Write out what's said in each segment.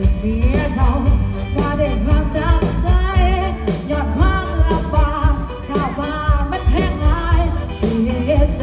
เป็นมียเขามาเด็ความจำใจยอดคามลำบากข้าวปลามันแห้งลาเสียใจ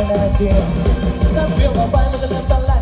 I see Some feel my vibe with the left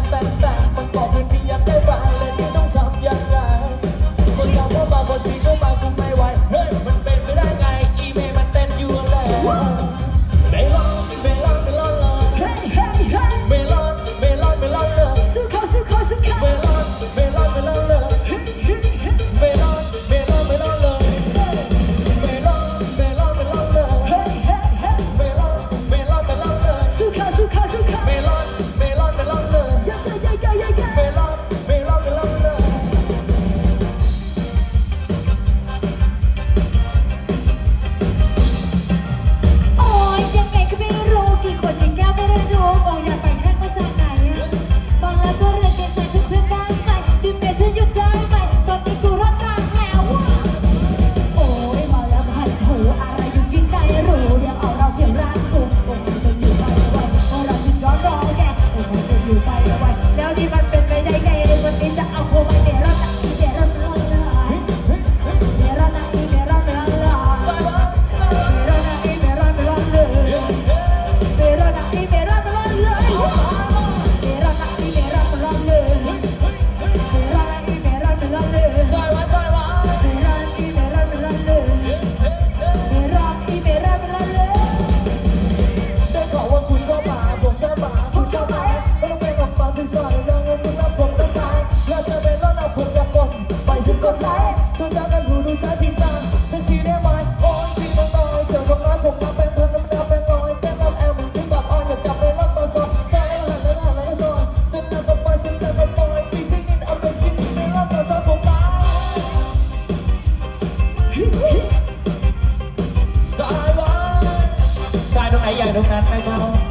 Hello,